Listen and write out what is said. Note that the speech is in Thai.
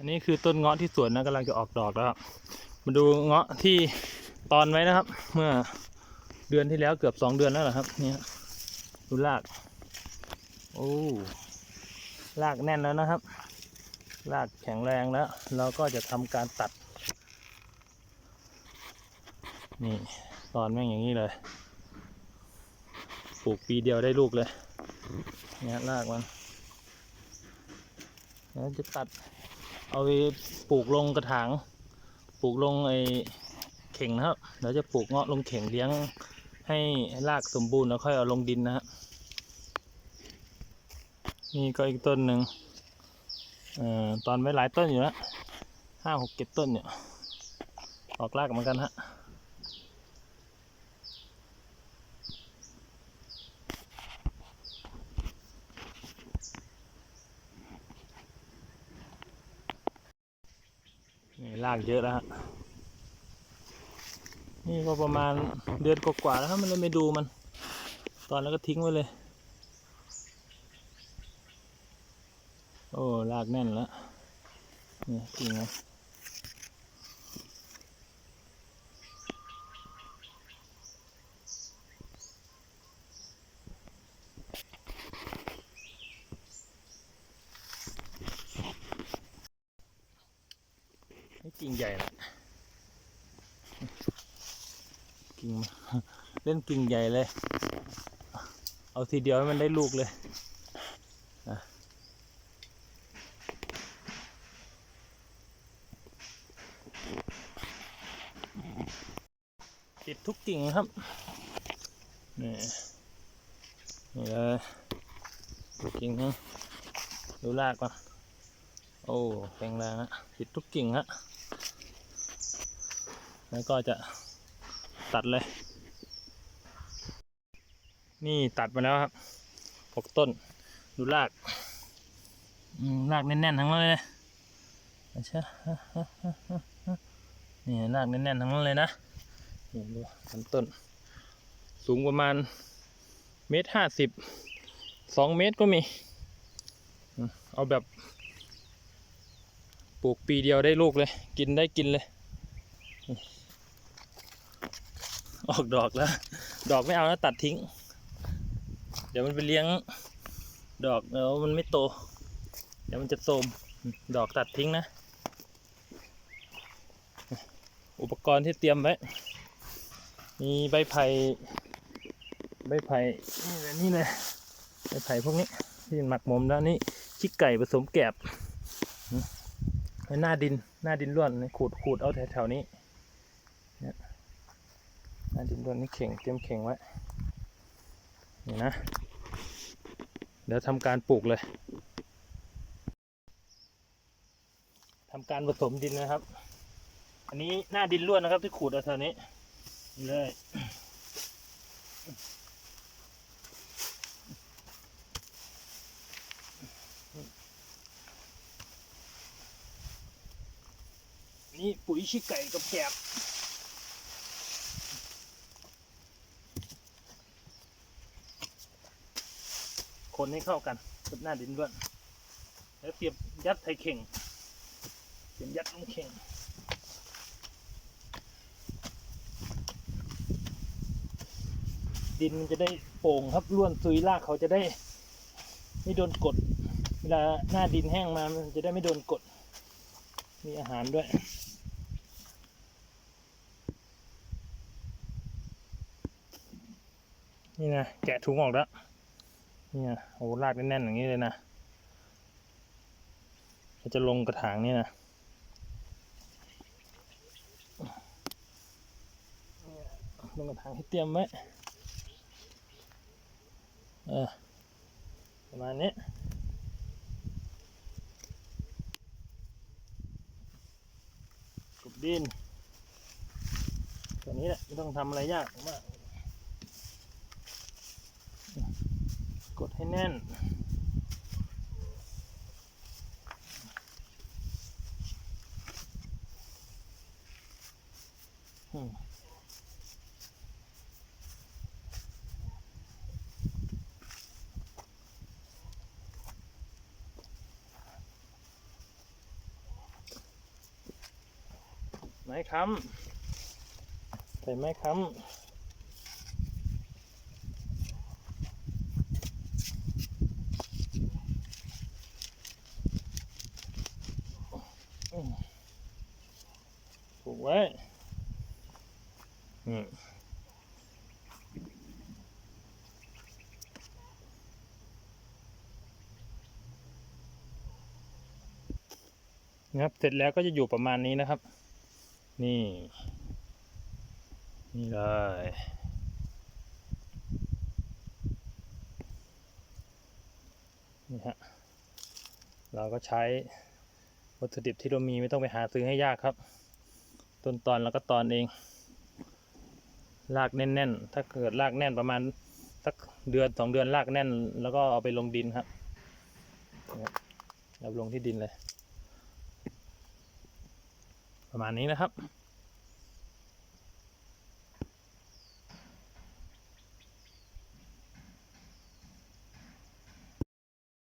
อันนี้คือต้นเงาะที่สวนนะกำลังจะออกดอกแล้วครับ มาดูเงาะที่ตอนไว้นะครับ เมื่อเดือนที่แล้วเกือบสองเดือนแล้วเหรอครับ เนี่ยดูรากโอ้รากแน่นแล้วนะครับรากแข็งแรงแล้ว เราก็จะทำการตัด นี่ตอนแม่งอย่างนี้เลยปลูกปีเดียวได้ลูกเลยเนี่ยรากมันแล้วจะตัด เอาไปปลูกลงกระถาง ปลูกลงไอ้เข่งนะครับเดี๋ยวจะปลูกเงาะลงเข่งเลี้ยงให้รากสมบูรณ์แล้วค่อยเอาลงดินนะฮะนี่ก็อีกต้นหนึ่งเอ่อตอนไว้หลายต้นอยู่นะห้าหกเจ็ดต้นเนี่ย ออกรากเหมือนกันฮะ ลากเยอะแล้วฮะนี่ก็ประมาณเดือนกว่าๆแล้วครับมันเลยไม่ดูมัน ตอนแล้วก็ทิ้งไว้เลย โอ้ลากแน่นแล้วนี่จริงนะ กิ่งใหญ่นะกิ่งเล่นกิ่งใหญ่เลย เอาทีเดียวให้มันได้ลูกเลยติดทุกกิ่งครับนี่นี่เลยกกิ่งนะดูรากก่อนโอ้แข็งแรงฮะติดทุกกิ่งฮะ แล้วก็จะตัดเลย นี่ตัดมาแล้วครับหกต้น ดูรากรากแน่นๆทั้งนั้นเลยนะใช่นี่รากแน่นๆทั้งนั้นเลยนะนี่ดูลำต้น สูงประมาณเมตรห้าสิบสองเมตรก็มี เอาแบบปลูกปีเดียวได้ลูกเลย กินได้กินเลย ออกดอกแล้ว ดอกไม่เอานะตัดทิ้ง เดี๋ยวมันไปเลี้ยง ดอกแล้วมันไม่โต เดี๋ยวมันจะโทมดอกตัดทิ้งนะ อุปกรณ์ที่เตรียมไว้ มีใบไผ่ใบไผ่นี่เลยนี่เลยใบไผ่พวกนี้ที่หมักหมมแล้วนี่ขี้ไก่ผสมแกบไว้หน้าดินหน้าดินร่วนขูดขูดเอาแถวๆนี้าดินร่วนนี่เข่งเตรียมเข่งไว้นี่นะ เดี๋ยวทำการปลูกเลยทำการผสมดินนะครับ อันนี้หน้าดินร่วนนะครับที่ขูดเอาแถวนี้เลยนี่ปุ๋ยชิไก่กับแกบ คนให้เข้ากันกับหน้าดินด้วยแล้วเตรียมยัดใส่เข่ง เตรียมยัดลงเข่งดินมันจะได้โป่งครับร่วนซุยรากเขาจะได้ ไม่โดนกด เวลาหน้าดินแห้งมามันจะได้ไม่โดนกด มีอาหารด้วย นี่นะแกะถุงออกแล้ว เนี่นะโอ้รากแน่นๆอย่างนี้เลยนะจะลงกระถางนี่นะลงกระถางให้เตรียมไว้เออประมาณนี้กบดินตัวนี้แหละไม่ต้องทำอะไรยากมากกดให้ แน่นไม้ค้ำใส่ไม้ค้ำ ผูกไว้อืมนะครับ เสร็จแล้วก็จะอยู่ประมาณนี้นะครับ นี่ นี่เลยนี่ฮะเราก็ใช้วัตถุดิบที่เรามีไม่ต้องไปหาซื้อให้ยากครับ ต้นตอนแล้วก็ตอนเองลากแน่นๆ ถ้าเกิดลากแน่นประมาณสักเดือนสองเดือนลากแน่น แล้วก็เอาไปลงดินครับเนี่ยเอาลงที่ดินเลย ประมาณนี้นะครับ